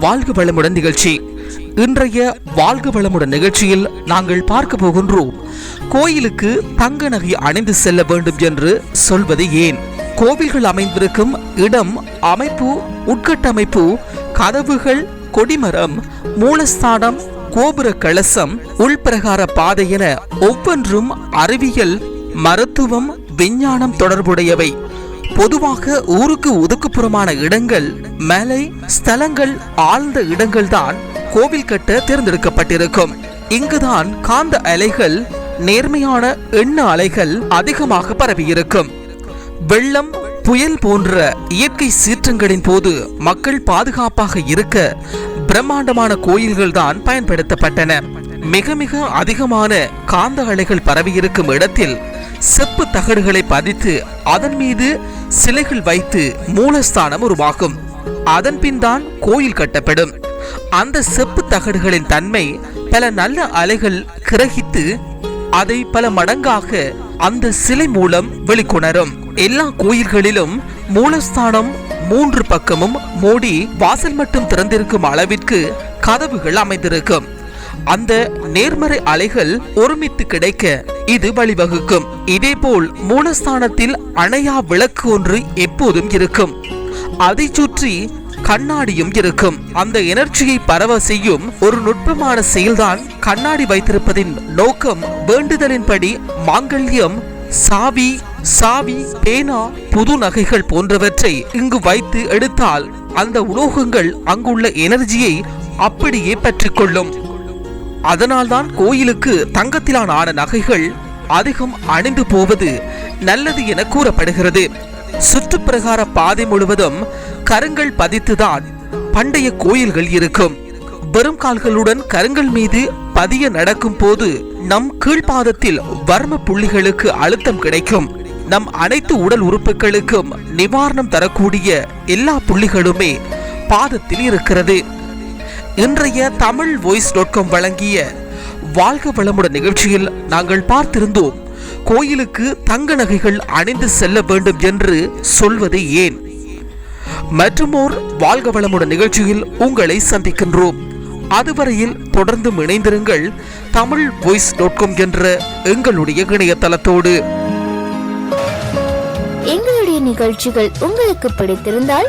வாழ்க வளமுடன் நிகழ்ச்சி. இன்றைய வாழ்க வளமுடன் நிகழ்ச்சியில் நாங்கள் பார்க்க போகின்றோம் கோயிலுக்கு தங்க நகை அணிந்து செல்ல வேண்டும் என்று சொல்வது ஏன்? கோவில்கள் அமைந்திருக்கும் இடம் அமைப்பு உட்கட்டமைப்பு கதவுகள் கொடிமரம் மூலஸ்தானம் கோபுர கலசம் உள்பிரகார பாதை என ஒவ்வொன்றும் அறிவியல் மருத்துவம் விஞ்ஞானம் தொடர்புடையவை. பொதுவாக ஊருக்கு ஒதுக்குப்புறமான இடங்கள் மலை ஸ்தலங்கள் ஆழ்ந்த இடங்கள் தான் கோவில் கட்ட தேர்ந்தெடுக்கப்பட்டிருக்கும். இங்குதான் காந்த அலைகள் நேர்மையான எண்ண அலைகள் அதிகமாக பரவியிருக்கும். வெள்ளம் புயல் போன்ற இயற்கை சீற்றங்களின் போது மக்கள் பாதுகாப்பாக இருக்க பிரம்மாண்டமான கோயில்கள் தான் பயன்படுத்தப்பட்டன. மிக மிக அதிகமான காந்த அலைகள் பரவியிருக்கும் இடத்தில் செப்பு தகடுகளை பதித்து அதன் மீது சிலைகள் வைத்து மூலஸ்தானம் உருவாகும் அதன்பின் தான் கோயில் கட்டப்படும். அந்த செப்பு தகடுகளின் தன்மை பல நல்ல அலைகள் கிரகித்து அதை பல மடங்காக அந்த சிலை மூலம் வெளிக்கொணரும். எல்லா கோயில்களிலும் மூலஸ்தானம் மூன்று பக்கமும் மூடி வாசல் மட்டும் திறந்திருக்கும் அளவிற்கு கதவுகள் அமைந்திருக்கும். அந்த நேர்மறை அலைகள் ஒருமித்து கிடைக்க இது வழிவகுக்கும். இதேபோல் மூலஸ்தானத்தில் அணையா விளக்கு ஒன்று எப்போதும் இருக்கும். அதை சுற்றி கண்ணாடியும் இருக்கும். அந்த எனர்ஜியை பரவ செய்யும் ஒரு நுட்பமான செயல்தான் கண்ணாடி வைத்திருப்பதின் நோக்கம் வேண்டுதலின்படி மாங்கல்யம் சாவி சாவி பேனா புது நகைகள் போன்றவற்றை இங்கு வைத்து எடுத்தால் அந்த உலோகங்கள் அங்குள்ள எனர்ஜியை அப்படியே பற்றிக்கொள்ளும். அதனால்தான் கோயிலுக்கு தங்கத்திலான ஆன நகைகள் அதிகம் அணிந்து போவது நல்லது என கூறப்படுகிறது. சுற்றுப்பிரகார பாதை முழுவதும் கருங்கல் பதித்துதான் பண்டைய கோயில்கள் இருக்கும். வெறும் கால்களுடன் கருங்கல் மீது பதிய நடக்கும் போது நம் கீழ்பாதத்தில் வர்ம புள்ளிகளுக்கு அழுத்தம் கிடைக்கும். நம் அனைத்து உடல் உறுப்புகளுக்கும் நிவாரணம் தரக்கூடிய எல்லா புள்ளிகளுமே பாதத்தில் இருக்கிறது. இன்றைய தமிழ் வாய்ஸ் டாட் காம் வழங்கிய வாழ்க வளமுடன் நிகழ்ச்சியில் நாங்கள் பார்த்திருந்தோம் கோயிலுக்கு தங்க நகைகள் அணிந்து செல்ல வேண்டும் என்று சொல்வது ஏன்? மற்றுமோர் வாழ்க வளமுடன் நிகழ்ச்சியில் உங்களை சந்திக்கின்றோம். அதுவரையில் தொடர்ந்து இணைந்திருங்கள் தமிழ் வாய்ஸ் டாட் காம் என்ற எங்களுடைய இணையதளத்தோடு. எங்களுடைய நிகழ்ச்சிகள் உங்களுக்கு பிடித்திருந்தால்